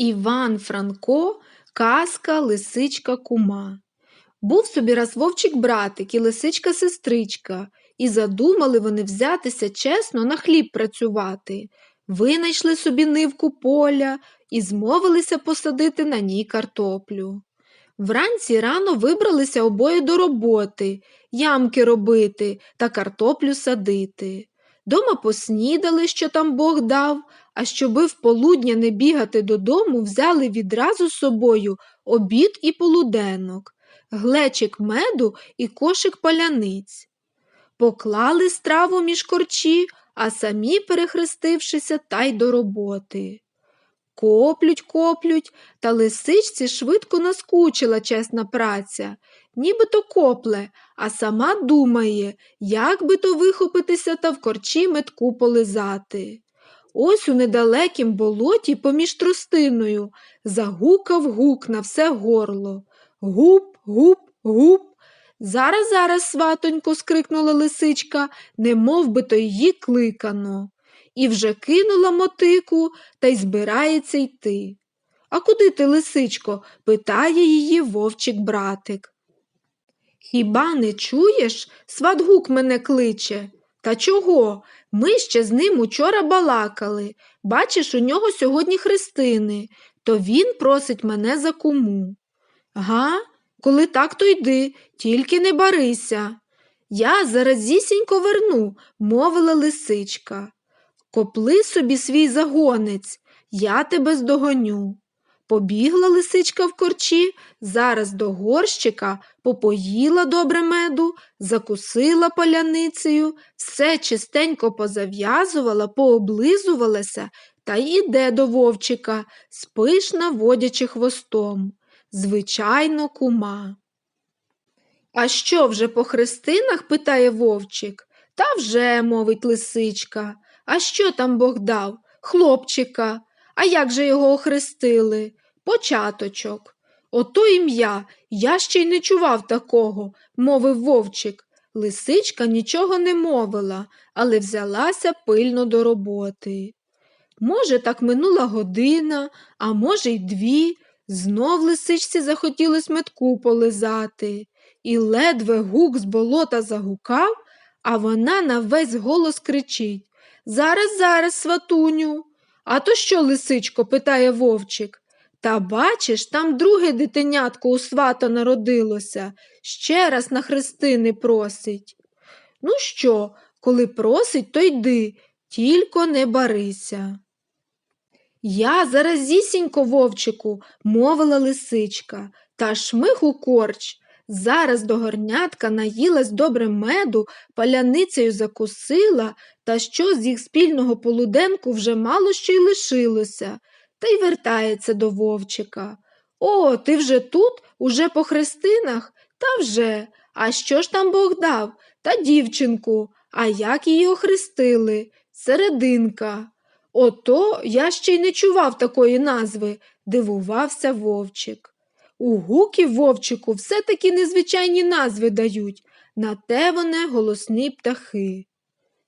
Іван Франко, казка Лисичка кума. Був собі раз вовчик братик і лисичка сестричка, і задумали вони взятися чесно на хліб працювати. Винайшли собі нивку поля і змовилися посадити на ній картоплю. Вранці рано вибралися обоє до роботи, ямки робити та картоплю садити. Дома поснідали, що там Бог дав, а щоби в полудня не бігати додому, взяли відразу з собою обід і полуденок, глечик меду і кошик паляниць. Поклали страву між корчі, а самі, перехрестившися, та й до роботи. Коплють, коплють, та лисичці швидко наскучила чесна праця, нібито копле, а сама думає, як би то вихопитися та в корчі метку полизати. Ось у недалекім болоті поміж тростиною загукав гук на все горло. Гуп, гуп, гуп. Зараз, зараз, сватонько, скрикнула лисичка, не мов би то її кликано, і вже кинула мотику та й збирається йти. А куди ти, лисичко? питає її вовчик братик. Хіба не чуєш? Сватгук мене кличе. Та чого? Ми ще з ним учора балакали. Бачиш, у нього сьогодні хрестини, то він просить мене за куму. Га? Коли так, то йди, тільки не барися. Я заразісінько верну, мовила лисичка. Копли собі свій загонець, я тебе здогоню. Побігла лисичка в корчі, зараз до горщика, попоїла добре меду, закусила паляницею, все чистенько позав'язувала, пооблизувалася та й іде до вовчика, спишна водячи хвостом. Звичайно, кума. А що вже по хрестинах? питає вовчик. Та вже, мовить лисичка. А що там Бог дав? Хлопчика. А як же його охрестили? Початочок. Ото ім'я, я ще й не чував такого, мовив вовчик. Лисичка нічого не мовила, але взялася пильно до роботи. Може, так минула година, а може, й дві. Знов лисичці захотілось метку полизати, і ледве гук з болота загукав, а вона на весь голос кричить Зараз, зараз, сватуню. А то що, лисичко? питає вовчик. Та бачиш, там друге дитинятко у свата народилося, ще раз на хрестини просить. Ну що, коли просить, то йди, тільки не барися. Я заразісінько, вовчику, мовила лисичка, та шмих у корч. Зараз до горнятка наїлась добре меду, паляницею закусила, та що з їх спільного полуденку вже мало що й лишилося, та й вертається до вовчика. О, ти вже тут, уже по хрестинах? Та вже. А що ж там Бог дав? Та дівчинку, а як її охрестили? Серединка. Ото я ще й не чував такої назви, дивувався вовчик. У гуків вовчику все таки незвичайні назви дають, на те вони голосні птахи.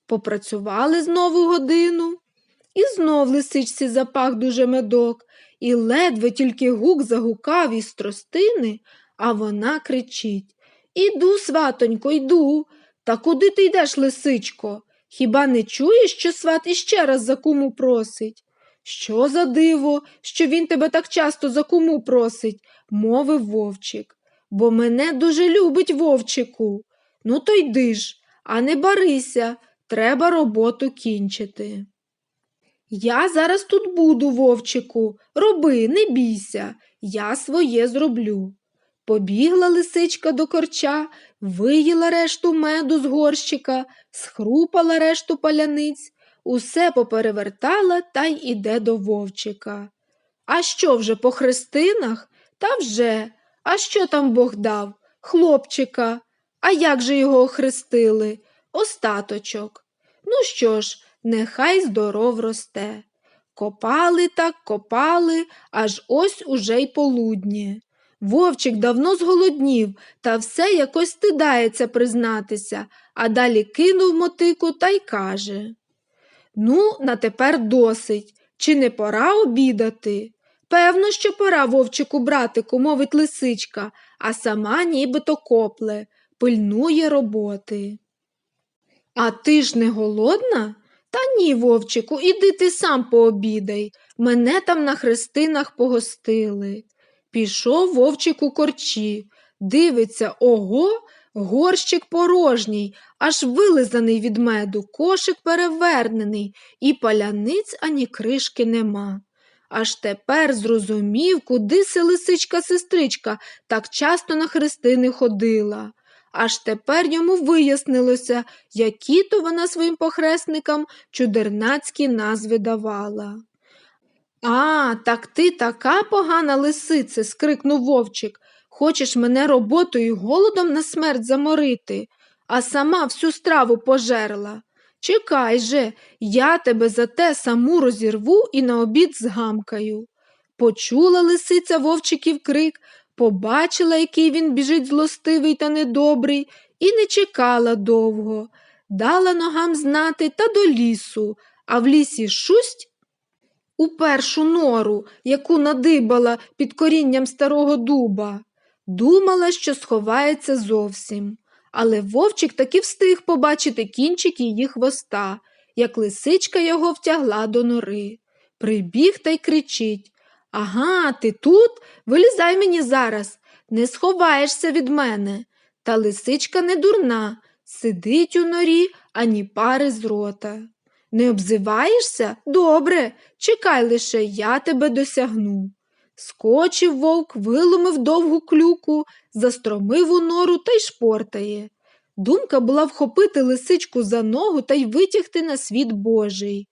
Попрацювали знову годину, і знов лисичці запах дуже медок, і ледве тільки гук загукав із тростини, а вона кричить Іду, сватонько, йду. Та куди ти йдеш, лисичко? Хіба не чуєш, що сват іще раз за куму просить? Що за диво, що він тебе так часто за куму просить, мовив вовчик. Бо мене дуже любить вовчику. Ну, то йди ж, а не барися, треба роботу кінчити. Я зараз тут буду, вовчику, роби, не бійся, я своє зроблю. Побігла лисичка до корча, виїла решту меду з горщика, схрупала решту паляниць, усе поперевертала та й іде до вовчика. А що вже по хрестинах? Та вже. А що там Бог дав? Хлопчика. А як же його охрестили? Остаточок. Ну що ж, нехай здоров росте. Копали так, копали, аж ось уже й полудні. Вовчик давно зголоднів, та все якось стидається признатися, а далі кинув мотику та й каже Ну, на тепер досить. Чи не пора обідати? Певно, що пора вовчику братику, мовить лисичка, а сама нібито копле, пильнує роботи. А ти ж не голодна? Та ні, вовчику, іди ти сам пообідай. Мене там на хрестинах погостили. Пішов вовчик у корчі, дивиться, ого, горщик порожній, аж вилизаний від меду, кошик перевернений, і паляниць ані кришки нема. Аж тепер зрозумів, куди се лисичка-сестричка так часто на хрестини ходила. Аж тепер йому вияснилося, які то вона своїм похресникам чудернацькі назви давала. А, так ти така погана лисице, скрикнув вовчик. Хочеш мене роботою голодом на смерть заморити, а сама всю страву пожерла. Чекай же, я тебе за те саму розірву і на обід згамкаю. Почула лисиця вовчиків крик, побачила, який він біжить злостивий та недобрий, і не чекала довго. Дала ногам знати та до лісу, а в лісі шусть у першу нору, яку надибала під корінням старого дуба. Думала, що сховається зовсім. Але вовчик таки встиг побачити кінчик її хвоста, як лисичка його втягла до нори. Прибіг та й кричить Ага, ти тут? Вилізай мені зараз, не сховаєшся від мене. Та лисичка не дурна, сидить у норі, ані пари з рота. Не обзиваєшся? Добре, чекай лише, я тебе досягну. Скочив вовк, виломив довгу клюку, застромив у нору та й шпортає. Думка була вхопити лисичку за ногу та й витягти на світ Божий.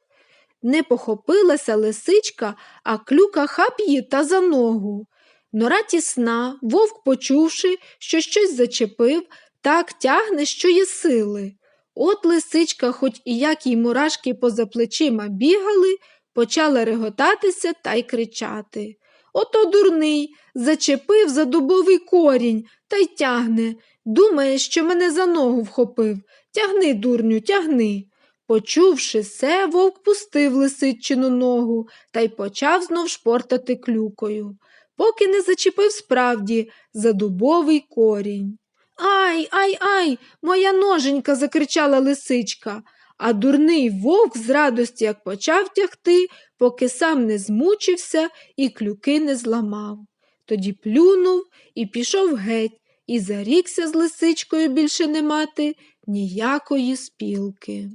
Не похопилася лисичка, а клюка хап її та за ногу. Нора тісна, вовк, почувши, що щось зачепив, так тягне, що є сили. От лисичка, хоч і як їй мурашки поза плечима бігали, почала реготатися та й кричати. Ото дурний, зачепив за дубовий корінь та й тягне. Думає, що мене за ногу вхопив. Тягни, дурню, тягни. Почувши се, вовк пустив лисичину ногу та й почав знов шпортати клюкою, поки не зачепив справді за дубовий корінь. Ай, ай, ай, моя ноженька, закричала лисичка, а дурний вовк з радості як почав тягти, поки сам не змучився і клюки не зламав. Тоді плюнув і пішов геть, і зарікся з лисичкою більше не мати ніякої спілки.